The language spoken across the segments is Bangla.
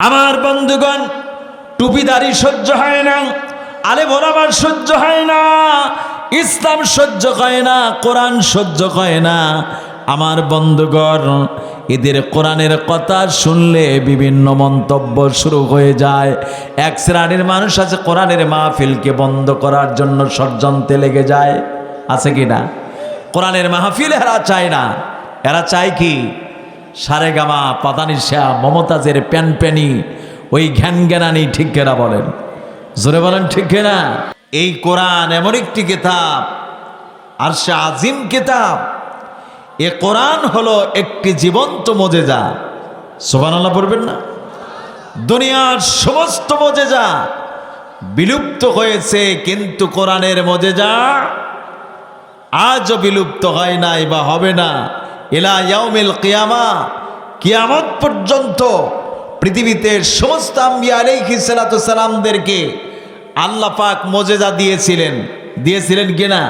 আমার বন্ধুগণ, টুপিদারি সহ্য হয় না, আলে বরাবার সহ্য হয় না, ইসলাম সহ্য হয় না, কোরআন সহ্য হয় না। আমার বন্ধুগণ, এদের কোরআনের কথা শুনলে বিভিন্ন মন্তব্য শুরু হয়ে যায়। এক শ্রেণির মানুষ আছে, কোরআনের মাহফিলকে বন্ধ করার জন্য ষড়যন্ত্রে লেগে যায়। আছে কি না? কোরআনের মাহফিল এরা চায় না। এরা চায় কি? সারে গামা পাতানিশা মমতাজের প্যানপ্যানি, ওই ঘ্যান জ্ঞানানি ঠিক কেনা বলেন? জোরে বলেন ঠিক কেনা? এই কোরআন এমন একটি কিতাব আর সে আজিম কিতাব। এ কোরআন হলো একটি জীবন্ত মজেজা। সোবানাল্লাহ পড়বেন না? দুনিয়ার সমস্ত মজেজা বিলুপ্ত হয়েছে, কিন্তু কোরআনের মজেজা আজও বিলুপ্ত হয় নাই বা হবে না। এলা ইয়াউমিল কিয়ামা, কিয়ামত পর্যন্ত পৃথিবীতে সমস্ত আম্বিয়া আলাইহি সালাতু সালামদেরকে আল্লাহ মজেজা দিয়েছিলেন। দিয়েছিলেন কিনা?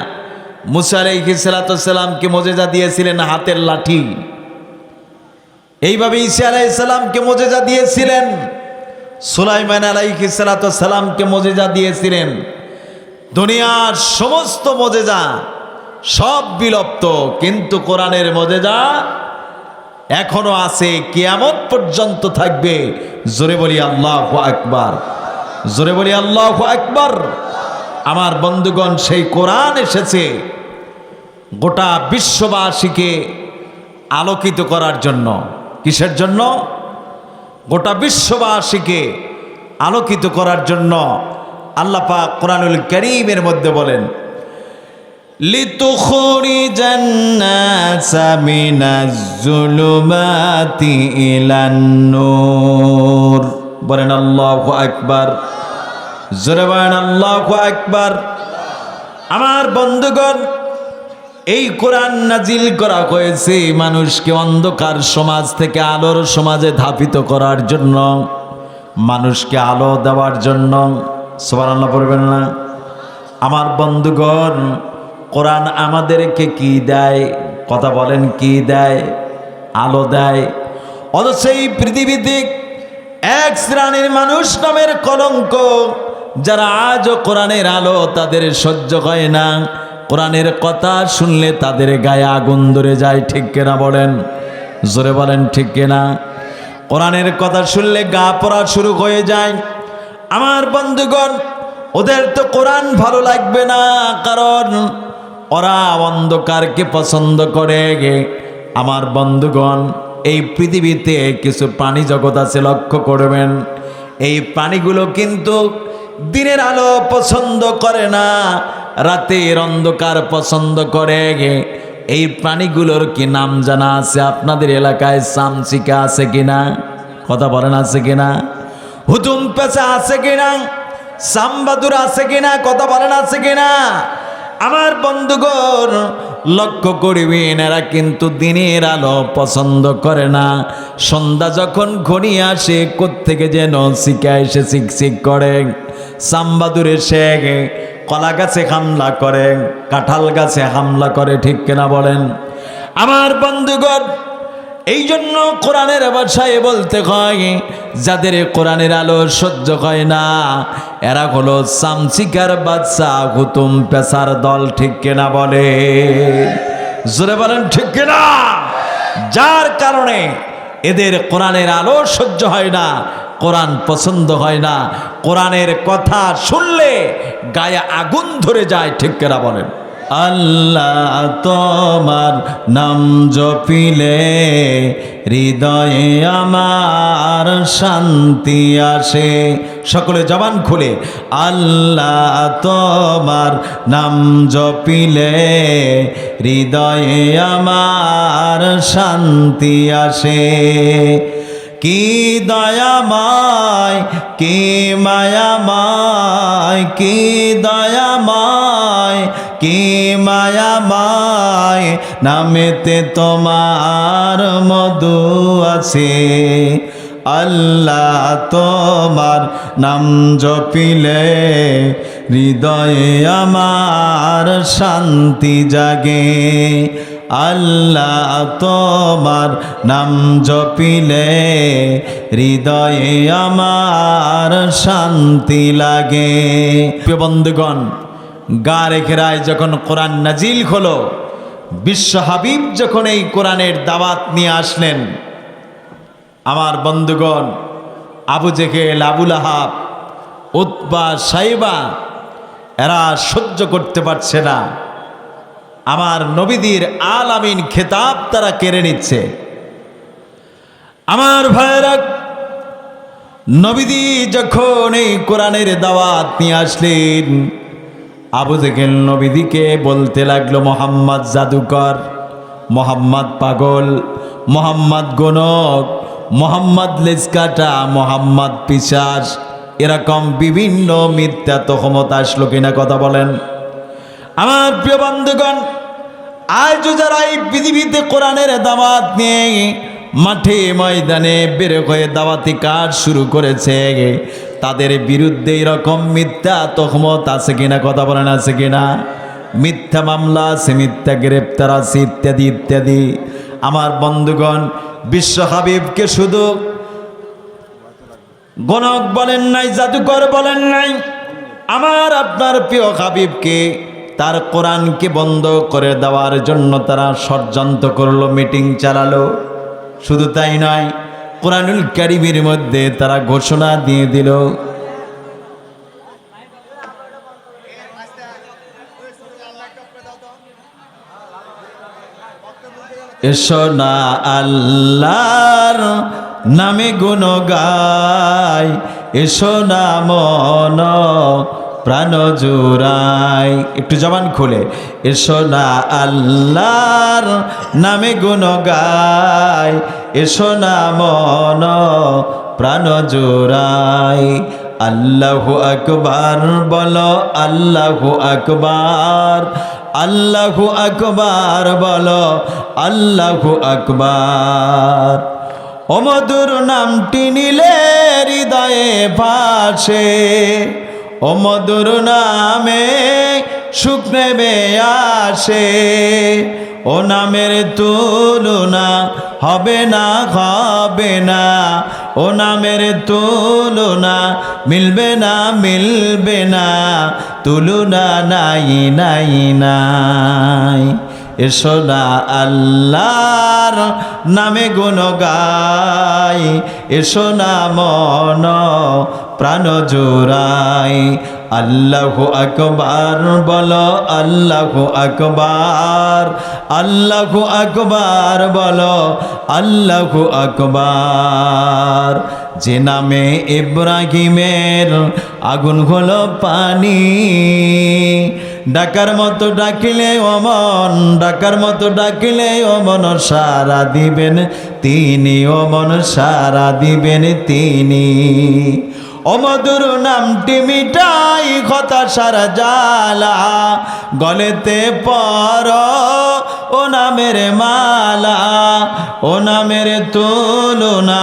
মুসা আলাইহি সালাতু সালামকে মজেজা দিয়েছিলেন হাতের লাঠি। এইভাবে ইসা আলাইহিস সালামকে মজেজা দিয়েছিলেন। সুলাইমান আলাইহি সালাতু সালামকে মজেজা দিয়েছিলেন। দুনিয়ার সমস্ত মজেজা সব বিলুপ্ত, কিন্তু কোরআনের মজেজা এখনও আছে, কিয়ামত পর্যন্ত থাকবে। জোরে বলি আল্লাহ আকবার। জোরে বলি আল্লাহ আকবার। আমার বন্ধুগণ, সেই কোরআন এসেছে গোটা বিশ্ববাসীকে আলোকিত করার জন্য। কিসের জন্য? গোটা বিশ্ববাসীকে আলোকিত করার জন্য আল্লাহ পাক কোরআনুল করিমের মধ্যে বলেন لتخرج الناس من الظلمات إلى النور বলেন আল্লাহ আকবার জোরে বলেন আল্লাহ আকবার আমার বন্ধুগণ এই কোরআন নাজিল করা হয়েছে মানুষকে অন্ধকার সমাজ থেকে আলোর সমাজে ধাপিত করার জন্য মানুষকে আলো দেওয়ার জন্য সবার আল্লাহ পড়বেন না আমার বন্ধুগণ কোরআন আমাদেরকে কি দেয়? কথা বলেন, কি দেয়? আলো দেয়। অথচ এই পৃথিবীতে এক শ্রেণির মানুষ নামের কলঙ্ক, যারা আজও কোরআনের আলো তাদের সহ্য হয় না। কোরআনের কথা শুনলে তাদের গায়ে আগুন ধরে যায়, ঠিক কেনা বলেন? জোরে বলেন, ঠিক কেনা? কোরআনের কথা শুনলে গা পড়া শুরু হয়ে যায়। আমার বন্ধুগণ, ওদের তো কোরআন ভালো লাগবে না, কারণ ওরা অন্ধকারকে পছন্দ করে আমার বন্ধুগণ, এই পৃথিবীতে কিছু প্রাণী জগৎ আছে, লক্ষ্য করবেন। এই প্রাণীগুলো কিন্তু দিনের আলো পছন্দ করে না, রাতের অন্ধকার পছন্দ করে এই প্রাণীগুলোর কি নাম জানা আছে? আপনাদের এলাকায় সামচিকা আছে কিনা? কথা বলেন, আছে কিনা? হুতুম পেঁচা আছে কিনা? সাম্বাদুর আছে কিনা? কথা বলেন, আছে কিনা? আমার বন্ধুগণ, লক্ষ্য করিবেন এনারা কিন্তু দিনের আলো পছন্দ করে না। সন্ধ্যা যখন ঘনিয়ে আসে, কোত্থেকে যেন শিখে এসে শিক করে। সাম্বাদুরে শেখ কলা গাছে হামলা করে, কাঁঠাল গাছে হামলা করে, ঠিক কেনা বলেন? আমার বন্ধুগণ এই জন্য কোরআনের ভাষায় বলতে হয়, যাদের কোরআনের আলো সহ্য হয় না, এরা হলো সামসিকার বাচ্চা হুতুম পেশার দল, ঠিক কেনা বলে? জোরে বলেন, ঠিক কিনা? যার কারণে এদের কোরআনের আলো সহ্য হয় না, কোরআন পছন্দ হয় না, কোরআনের কথা শুনলে গায়ে আগুন ধরে যায়, ঠিক কেনা বলেন? আল্লাহ তোমার নাম জপিলে, হৃদয়ে আমার শান্তি আসে। সকলে জবান খুলে, আল্লাহ তোমার নাম জপিলে, হৃদয়ে আমার শান্তি আসে। কি দয়াময়, কি মায়াময়, কি দয়াময় কি মায়াময় নামেতে তোমার মধু আছে। আল্লাহ তোমার নাম জপিলে হৃদয়ে আমার শান্তি জাগে। আল্লাহ তোমার নাম জপিলে হৃদয়ে আমার শান্তি লাগে। বন্ধুগণ গা রেখেরায় যখন কোরআন নাজিল হলো, বিশ্ব হাবিব যখন এই কোরআনের দাওয়াত নিয়ে আসলেন, আমার বন্ধুগণ, আবু জেহেল আবুল আহাব উৎবা সাইবা, এরা সহ্য করতে পারছে না। আমার নবীদের আল আমিন খেতাব তারা কেড়ে নিচ্ছে। আমার ভাইয়েরা নবীদি যখন এই কোরআনের দাওয়াত নিয়ে আসলেন আবু জেহেল নবীদিকে বলতে লাগল, মোহাম্মদ জাদুকর, মোহাম্মদ পাগল, মোহাম্মদ গণক, মোহাম্মদ লেসকাটা মোহাম্মদ পিসাস এরকম বিভিন্ন মিথ্যা তহমত আসলো কিনা কথা বলেন। আমার প্রিয় বন্ধুগণ আজ যারা এই পৃথিবীতে কোরআনের দাওয়াত নিয়ে মাঠে ময়দানে বের হয়ে দাওয়াতি কাজ শুরু করেছে তাদের বিরুদ্ধে এরকম মিথ্যা তহমত আছে কিনা, কথা বলেন আছে কিনা? মিথ্যা মামলা আছে, মিথ্যা গ্রেপ্তার আছে, ইত্যাদি ইত্যাদি। আমার বন্ধুগণ, বিশ্ব হাবিবকে শুধু গণক বলেন নাই, জাদুকর বলেন নাই। আমার, আপনার প্রিয় হাবিবকে তার কোরআনকে বন্ধ করে দেওয়ার জন্য তারা ষড়যন্ত্র করল, মিটিং চালালো। শুধু তাই নয় কোরআনুল কারিমের মধ্যে তারা ঘোষণা দিয়ে দিল। এসো না আল্লাহর নামে গুণ গাই এসো না মন প্রাণ জোড়াই একটু জবান খুলে, এসো না আল্লাহর নামে গুণ গাই এসো না মন প্রাণ জোড়াই। আল্লাহু আকবার, বলো আল্লাহু আকবার। আল্লাহু আকবার, বলো আল্লাহু আকবার। অমধুর নামটি নিলে হৃদয়ে ভাসে। অমধুর নামে সুখ নেবে আসে। ও নামের তুলনা হবে না হবে না। ও নামের তুলনা মিলবে না মিলবে না। তুলনা নাই নাই নাই। এসো না আল্লাহর নামে গুণ গাই এসো না মন প্রাণ জোড়াই। আল্লাহু আকবার, বলো আল্লাহু আকবার। আল্লাহু আকবার, বলো আল্লাহু আকবার। যে নামে ইব্রাহিমের আগুন হলো পানি। ডাকার মতো ডাকিলে অমন, ডাকার মতো ডাকিলে অমন সারা দিবেন তিনি, অমন সারা দিবেন তিনি। অমধুর নামটি মিটাই সারা জালা। গলেতে পর ও নামের মালা, ও নামের তুলনা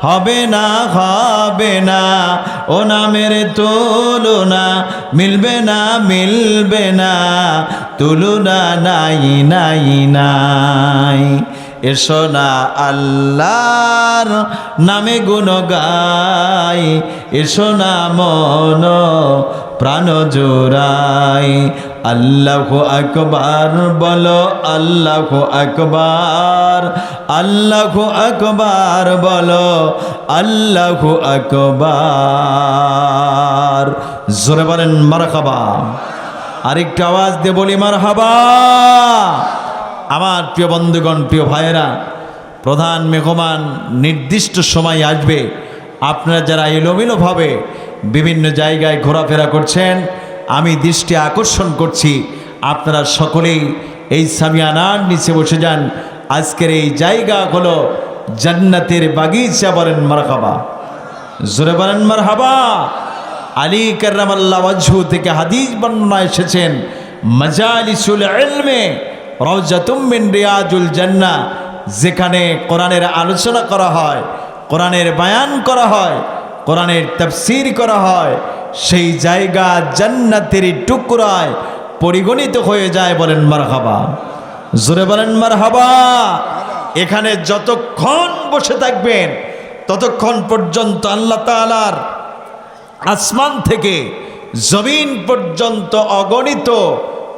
হবে না হবে না। ও নামের তুলনা মিলবে না মিলবে না। তুলনা নাই নাই নাই। এসো না আল্লাহর নামে গুণ গাই এসো না মন প্রাণ জোড়াই। আল্লাহ আকবার, বলো আল্লাহ আকবার আল্লাহ আকবার, বলো আল্লাহ আকবার। জোরে বলেন মারখাবা আরেকটা আওয়াজ দিয়ে বলি মার হাবা আমার প্রিয় বন্ধুগণ, প্রিয় ভাইয়েরা, প্রধান মেহমান নির্দিষ্ট সময় আসবে। আপনারা যারা এলোমেলোভাবে বিভিন্ন জায়গায় ঘোরাফেরা করছেন, আমি দৃষ্টি আকর্ষণ করছি। আপনারা সকলেই এই সামিয়ানার নিচে বসে যান। আজকের এই জায়গা হলো জান্নাতের বাগিচা বলেন মারহাবা। জোরে বলেন মারহাবা। আলী ওয়াজহু থেকে হাদিস বর্ণনা এসেছেন, মাজালিসুল ইলমে। জান্নাহ, যেখানে কোরআনের আলোচনা করা হয়, কোরআনের বায়ান করা হয়, কোরআনের তাফসীর করা হয়, সেই জায়গা জান্নাতের টুকরায় পরিগণিত হয়ে যায় বলেন মারহাবা। জোরে বলেন মার হাবা এখানে যতক্ষণ বসে থাকবেন, ততক্ষণ পর্যন্ত আল্লাহ তাআলার আসমান থেকে জমিন পর্যন্ত অগণিত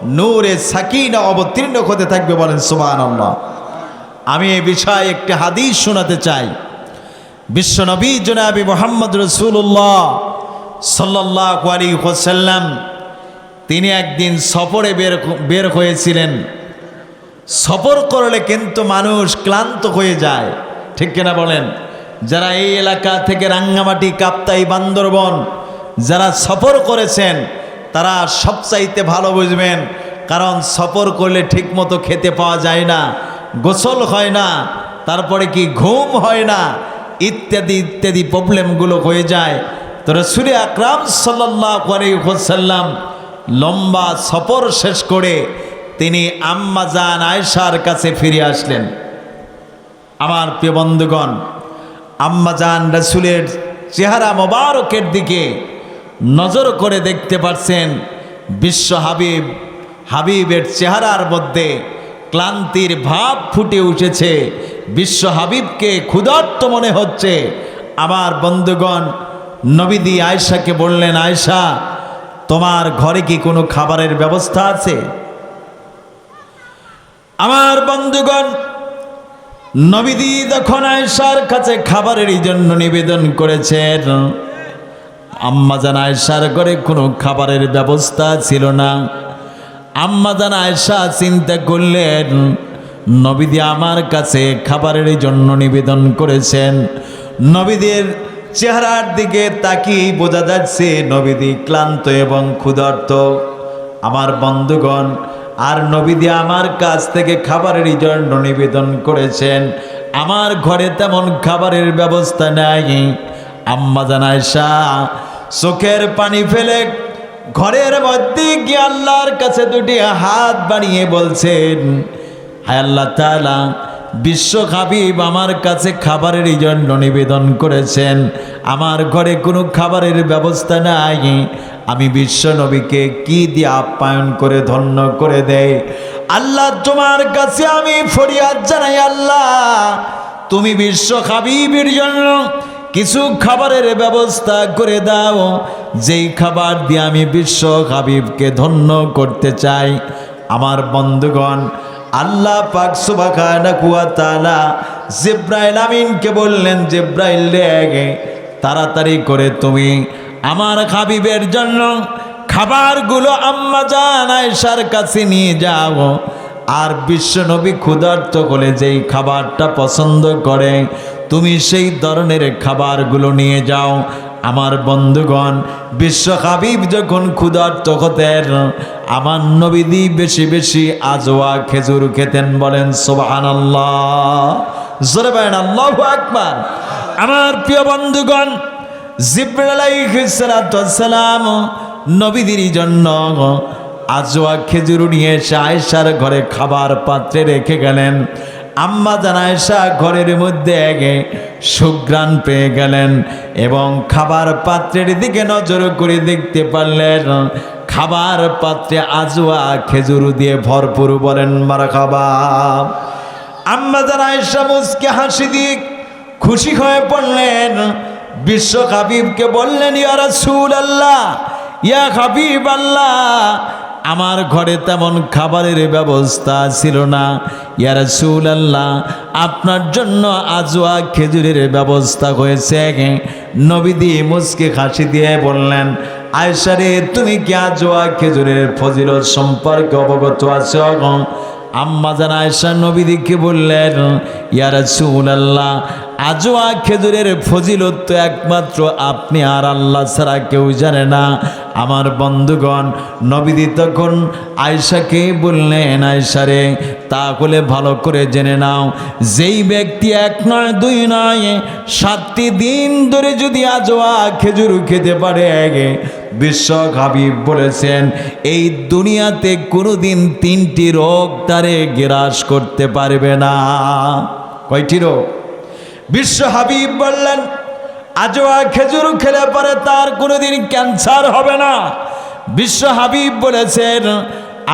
নূরে সাকিনা অবতীর্ণ হতে থাকবে বলেন সুবান আমি এ বিষয়ে একটি হাদিস শোনাতে চাই। বিশ্বনবী জনাবি মোহাম্মদ রসুল্লাহ সাল্লাহ আলী হোসাল্লাম তিনি একদিন সফরে বের বের হয়েছিলেন। সফর করলে কিন্তু মানুষ ক্লান্ত হয়ে যায়। ঠিক কিনা বলেন? যারা এই এলাকা থেকে রাঙ্গামাটি, কাপ্তাই, বান্দরবন, যারা সফর করেছেন তারা সবচাইতে ভালো বুঝবেন, কারণ সফর করলে ঠিকমতো খেতে পাওয়া যায় না, গোসল হয় না, তারপরে কি ঘুম হয় না, ইত্যাদি ইত্যাদি প্রবলেমগুলো হয়ে যায়। তো রসুল আকরাম সাল্লাহ লম্বা সফর শেষ করে তিনি আম্মাজান আয়সার কাছে ফিরে আসলেন। আমার প্রিয় বন্ধুগণ আম্মাজান রসুলের চেহারা মোবারকের দিকে নজর করে দেখতে পারছেন বিশ্ব হাবিব। হাবিবের চেহারার মধ্যে ক্লান্তির ভাব ফুটে উঠেছে। বিশ্ব হাবিবকে ক্ষুধার্ত মনে হচ্ছে। আমার বন্ধুগণ নবীদি আয়সাকে বললেন আয়সা তোমার ঘরে কি কোনো খাবারের ব্যবস্থা আছে? আমার বন্ধুগণ নবীদি যখন আয়সার কাছে খাবারের জন্য নিবেদন করেছেন আম্মা জান আয়সার ঘরে কোনো খাবারের ব্যবস্থা ছিল না। আম্মা জান আয়সা চিন্তা করলেন নবীদি আমার কাছে খাবারের জন্য নিবেদন করেছেন। নবীদের চেহারার দিকে তাকিয়ে বোঝা যাচ্ছে নবীদি ক্লান্ত এবং ক্ষুধার্ত। আমার বন্ধুগণ, আর নবীদি আমার কাছ থেকে খাবারের জন্য নিবেদন করেছেন। আমার ঘরে তেমন খাবারের ব্যবস্থা নাই। আম্মা জানায়সা চোখের পানি ফেলে ঘরের মধ্যে গিয়ে আল্লাহর কাছে দুটি হাত বাড়িয়ে বলছেন, হায় আল্লাহ তাআলা, বিশ্ব হাবিব আমার কাছে খাবারের জন্য নিবেদন করেছেন, আমার ঘরে কোনো খাবারের ব্যবস্থা নাই, আমি বিশ্ব নবীকে কি দিয়ে আপ্যায়ন করে ধন্য করে দেয় আল্লাহ তোমার কাছে আমি ফরিয়াদ জানাই, আল্লাহ, তুমি বিশ্ব হাবিবের জন্য কিছু খাবারের ব্যবস্থা করে দাও। যেই খাবার দিয়ে আমি বিশ্ব হাবিবকে ধন্য করতে চাই, আমার বন্ধুগণ, আল্লাহ পাক সুবাখানা কুয়া জিব্রাইল আমিনকে বললেন, জিব্রাইল রেগে তাড়াতাড়ি করে তুমি আমার হাবিবের জন্য খাবারগুলো আম্মা জান আয়সার কাছে নিয়ে যাও। আর বিশ্বনবী ক্ষুধার্ত হলে যেই খাবারটা পছন্দ করে তুমি সেই ধরনের খাবারগুলো নিয়ে যাও। আমার বন্ধুগণ, বিশ্ব হাবিব যখন ক্ষুধার্ত হতেন, আমার নবীদি বেশি বেশি আজোয়া খেজুর খেতেন বলেন সোবাহান আল্লাহ জোরে আকবার। আমার প্রিয় বন্ধুগণ জিব্রালাইসালাম নবীদের জন্য আজোয়া খেজুর নিয়ে এসে আয়সার ঘরে খাবার পাত্রে রেখে গেলেন। আম্মা জানায়সা ঘরের মধ্যে এগে সুগ্রাণ পেয়ে গেলেন এবং খাবার পাত্রের দিকে নজর করে দেখতে পারলেন, খাবার পাত্রে আজোয়া খেজুর দিয়ে ভরপুর বলেন, মারা খাবার আম্মা জানায়সা মুসকে হাসি দিয়ে খুশি হয়ে পড়লেন। বিশ্ব হাবিবকে বললেন, ইয়া সুল আল্লাহ ইয়া হাবিব আল্লাহ আমার ঘরে তেমন খাবারের ব্যবস্থা ছিল না। ইয়া রাসূল আল্লাহ আপনার জন্য আজওয়া খেজুরের ব্যবস্থা হয়েছে। নবীদি মুসকে হাসি দিয়ে বললেন আয়সারে তুমি কি আজওয়া খেজুরের ফজিলত সম্পর্কে অবগত আছো আম্মা জান আয়সা নবীদিকে বললেন, ইয়া রাসূলুল্লাহ, আজওয়া খেজুরের ফজিলত তো একমাত্র আপনি আর আল্লাহ ছাড়া কেউ জানে না। আমার বন্ধুগণ নবীদি তখন আয়সাকে বললেন আয়সারে তাহলে ভালো করে জেনে নাও, যেই ব্যক্তি এক নয়, দুই নয়, সাতটি দিন ধরে যদি আজওয়া খেজুর খেতে পারে আগে বিশ্ব হাবিব বলেছেন, এই দুনিয়াতে কোনোদিন তিনটি রোগ তারে গ্রাস করতে পারবে না। কয়টি রোগ? বিশ্ব হাবিব বললেন আজওয়া খেজুর খেলে পরে তার কোনোদিন ক্যান্সার হবে না। বিশ্ব হাবিব বলেছেন,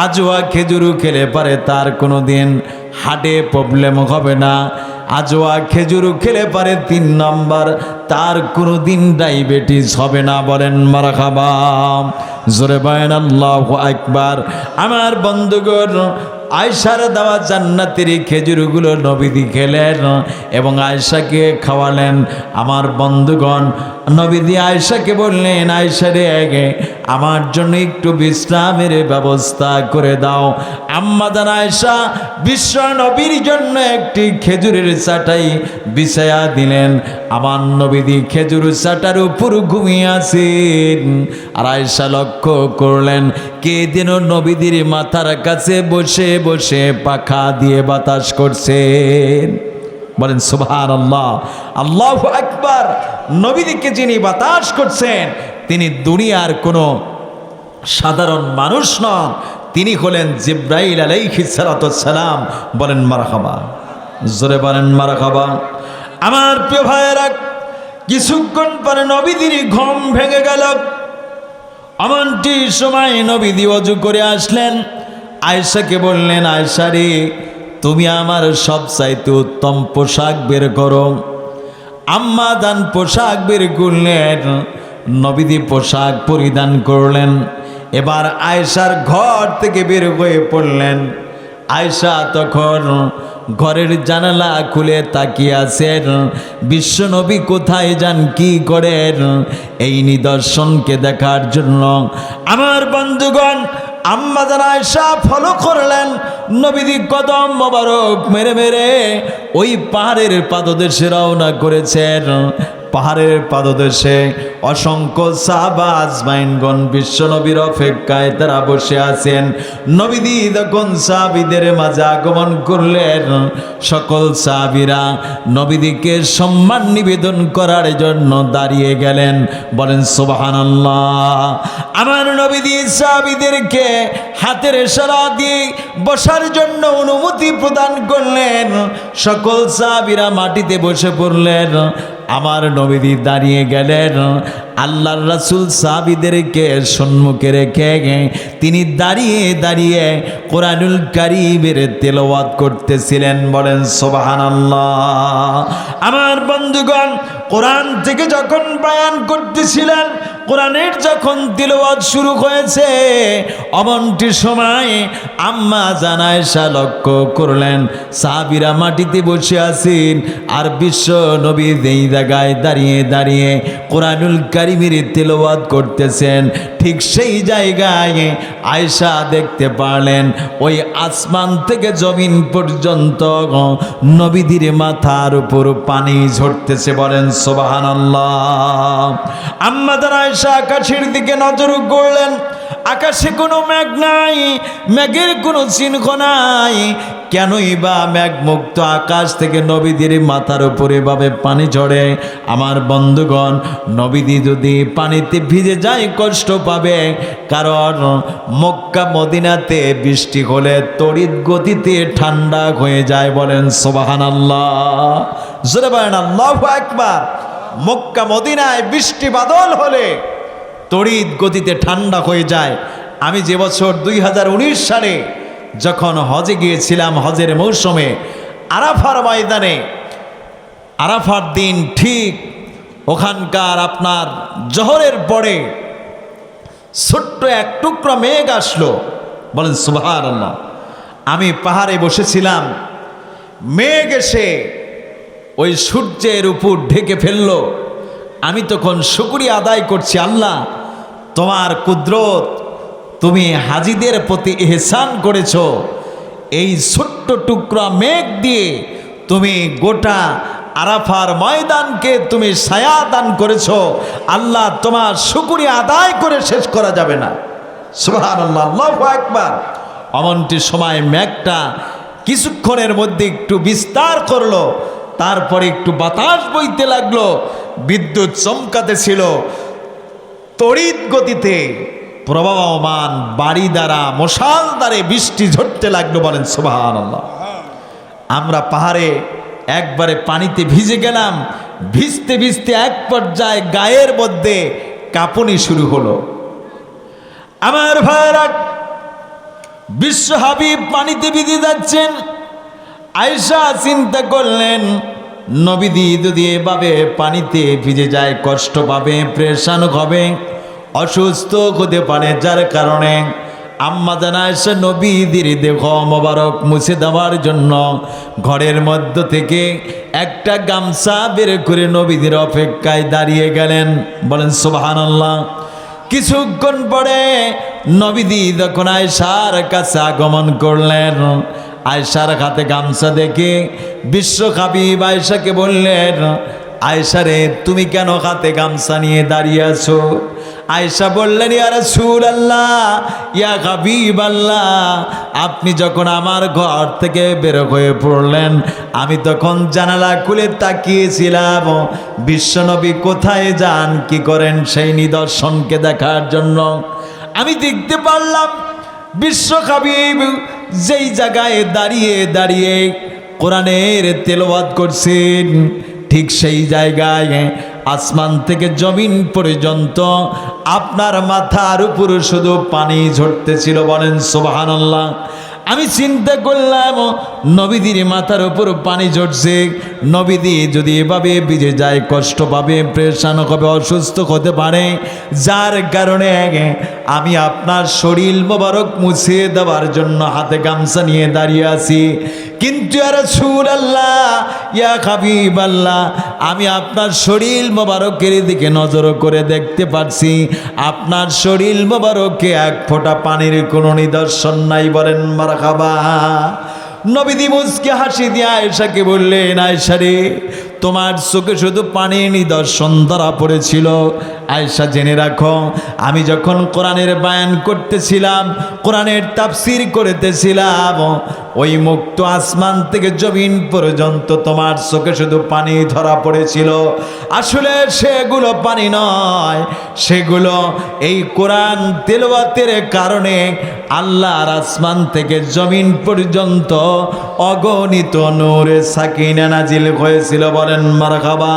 আজোয়া খেজুরু খেলে পারে তার কোনো দিন হার্টে প্রবলেম হবে না। আজোয়া খেজুরু খেলে পারে তিন নম্বর, তার কোনো দিন ডায়াবেটিস হবে না বলেন মারা খাবা জোরে বায়ন আল্লাহ একবার আমার বন্ধুগণ আয়সার দেওয়া জান্নাতের এই খেজুরগুলো নবীদি খেলেন এবং আয়সাকে খাওয়ালেন। আমার বন্ধুগণ নবীদি আয়সাকে বললেন আয়সা রে, আগে আমার জন্য একটু বিশ্রামের ব্যবস্থা করে দাও। আম্মাদান আয়সা বিশ্ব নবীর জন্য একটি খেজুরের চাটাই বিছায়া দিলেন। আমার নবীদি খেজুর চাটার উপর ঘুমিয়ে আছেন। আর আয়সা লক্ষ্য করলেন, কে যেন নবীদির মাথার কাছে বসে বসে পাখা দিয়ে বাতাস করছেন। বলেন সুবহান আল্লাহ আল্লাহ একবার নবীদিকে যিনি বাতাস করছেন, তিনি দুনিয়ার কোনো সাধারণ মানুষ নন। তিনি হলেন জিব্রাইল আলাইহিসালাম বলেন মারাখাবা জোরে বলেন মারাখাবা আমার প্রিয় ভাইয়েরা, কিছুক্ষণ পরে নবীদির ঘুম ভেঙে গেল। এমনটি সময় নবীদি অজু করে আসলেন। আয়সাকে বললেন আয়সা রে তুমি আমার সব চাইতে উত্তম পোশাক বের করো। আম্মা দান পোশাক বের করলেন নবীদি পোশাক পরিধান করলেন। এবার আয়সার ঘর থেকে বের হয়ে পড়লেন। আয়সা তখন ঘরের জানালা খুলে তাকিয়ে আছেন বিশ্বনবী কোথায় যান, কি করেন? এই নিদর্শনকে দেখার জন্য আমার বন্ধুগণ আম্মাদান আয়সা ফলো করলেন। নবীদি কদম মোবারক মেরে মেরে ওই পাহাড়ের পাদদেশে রওনা করেছেন। পাহাড়ের পাদদেশে অসংখ্য সাহাবা আজমাইনগণ বিশ্বনবীর অপেক্ষায় তারা বসে আছেন। নবীদি তখন সাহাবিদের মাঝে আগমন করলেন, সকল সাহাবিরা নবীদিকে সম্মান নিবেদন করার জন্য দাঁড়িয়ে গেলেন। বলেন, সুবহানাল্লাহ। আমার নবীদি সাহাবিদেরকে হাতের ইশারা দিয়ে বসার জন্য অনুমতি প্রদান করলেন। সকল সাহাবিরা মাটিতে বসে পড়লেন। আমার নবীদি দাঁড়িয়ে গেলেন। আল্লাহর রাসূল সাহাবিদেরকে সম্মুখে রেখে তিনি দাঁড়িয়ে দাঁড়িয়ে কোরআনুল কারিমের তেলাওয়াত করতেছিলেন। বলেন, সুবহানাল্লাহ। আমার বন্ধুগণ, কোরআন থেকে যখন বয়ান করতেছিলেন কোরআনের যখন তিলওয়াত শুরু হয়েছে, অমনটি সময় আম্মা জানায়সা লক্ষ্য করলেন, সাহাবিরা মাটিতে বসে আছেন আর বিশ্ব নবী এই জায়গায় দাঁড়িয়ে দাঁড়িয়ে কোরআনুল কারিমের তেলাওয়াত করতেছেন, ঠিক সেই জায়গায় আয়সা দেখতে পারলেন, ওই আসমান থেকে জমিন পর্যন্ত নবীদের মাথার উপর পানি ঝরতেছে, বলেন সোবাহান আম্মাদার আয়সা আকাশের দিকে নজর করলেন আকাশে কোনো মেঘ নাই, মেঘের কোনো চিহ্ন নাই। কেনই বা মেঘমুক্ত আকাশ থেকে নবীদের মাথার উপরে ভাবে পানি ঝরে? আমার বন্ধুগণ, নবীদি যদি পানিতে ভিজে যায় কষ্ট পাবে। কারণ মক্কা, মদিনাতে বৃষ্টি হলে তড়িৎ গতিতে ঠান্ডা হয়ে যায় বলেন সোবাহান আল্লাহ জোরে বলেন, আল্লাহ একবার মক্কা মদিনায় বৃষ্টি বাদল হলে তড়িৎ গতিতে ঠান্ডা হয়ে যায়। আমি যে বছর দুই হাজার উনিশ সালে যখন হজে গিয়েছিলাম, হজের মৌসুমে, আরাফার ময়দানে, আরাফার দিন ঠিক ওখানকার আপনার জহরের পরে ছোট্ট এক টুকরা মেঘ আসলো। বলেন সুভার আমি পাহাড়ে বসেছিলাম। মেঘ এসে ওই সূর্যের উপর ঢেকে ফেলল। আমি তখন শুকুরি আদায় করছি, আল্লাহ, তোমার কুদরত তুমি হাজিদের প্রতি এহসান করেছ। এই ছোট্ট টুকরা মেঘ দিয়ে তুমি গোটা আরাফার ময়দানকে তুমি সায়া দান করেছ। আল্লাহ, তোমার শুকুরি আদায় করে শেষ করা যাবে না। সুহান আল্লাহ একবার অমনটি সময় মেঘটা কিছুক্ষণের মধ্যে একটু বিস্তার করল। তারপরে একটু বাতাস বইতে লাগল, বিদ্যুৎ চমকাতে ছিল। তড়িৎ গতিতে প্রবাহমান বাড়ি দ্বারা মশাল দ্বারে বৃষ্টি ঝরতে লাগল বলেন সুবাহান আমরা পাহাড়ে একবারে পানিতে ভিজে গেলাম, ভিজতে ভিজতে এক পর্যায়ে গায়ের মধ্যে কাঁপুনি শুরু হলো। আমার ভাইরা বিশ্ব হাবিব পানিতে ভিজে যাচ্ছেন। আয়সা চিন্তা করলেন নবীদি যদি এভাবে পানিতে ভিজে যায়, কষ্ট পাবে, প্রেশান হবে, অসুস্থ হতে পারে, যার কারণে আম্মা জানা এসে নবীদের দেহ মোবারক মুছে দেওয়ার জন্য ঘরের মধ্য থেকে একটা গামছা বের করে নবীদের অপেক্ষায় দাঁড়িয়ে গেলেন। বলেন সুবাহান আল্লাহ কিছুক্ষণ পরে নবীদি যখন আয়সার কাছে আগমন করলেন আয়সার হাতে গামছা দেখে বিশ্ব হাবিব আয়সাকে বললেন আয়সারে তুমি কেন হাতে গামছা নিয়ে দাঁড়িয়ে আছো? আয়সা বললেন ইয়ার সুর আল্লাহ ইয়া হাবিব আল্লাহ আপনি যখন আমার ঘর থেকে বের হয়ে পড়লেন, আমি তখন জানালা খুলে তাকিয়েছিলাম। বিশ্বনবী কোথায় যান, কি করেন সেই নিদর্শনকে দেখার জন্য। আমি দেখতে পারলাম বিশ্ব হাবিব যেই জায়গায় দাঁড়িয়ে দাঁড়িয়ে কোরআনের তেলবাদ করছেন, ঠিক সেই জায়গায় আসমান থেকে জমিন পর্যন্ত আপনার মাথার উপর শুধু পানি ঝরতেছিল বলেন সোবাহান্লাহ আমি চিন্তা করলাম, নবীদির মাথার উপর পানি ঝরছে। নবীদি যদি এভাবে ভিজে যায়, কষ্ট পাবে, প্রেশান হবে, অসুস্থ হতে পারে। যার কারণে আমি আপনার শরীর মোবারক মুছিয়ে দেওয়ার জন্য হাতে গামছা নিয়ে দাঁড়িয়ে আছি। কিন্তু আর সুর আল্লাহ ইয়া খাবিব আল্লাহ আমি আপনার শরীর মোবারকের দিকে নজর করে দেখতে পাচ্ছি আপনার শরীর মোবারকে এক ফোঁটা পানির কোনো নিদর্শন নাই বলেন মারাখাবা নবীদি মুসকে হাসি দিয়ে আয়েশাকে বললেন আয়সারে তোমার চোখে শুধু পানি নিদর্শন ধরা পড়েছিল। আয়সা জেনে রাখো, আমি যখন কোরআনের বায়ান করতেছিলাম, কোরআনের তাফসির করতেছিলাম, ওই মুক্ত আসমান থেকে জমিন পর্যন্ত তোমার চোখে শুধু পানি ধরা পড়েছিল। আসলে সেগুলো পানি নয়, সেগুলো এই কোরআন তেলবাতের কারণে আল্লাহর আসমান থেকে জমিন পর্যন্ত অগণিত নূরে সাকিনা নাজিল হয়েছিল বলেন মারখাবা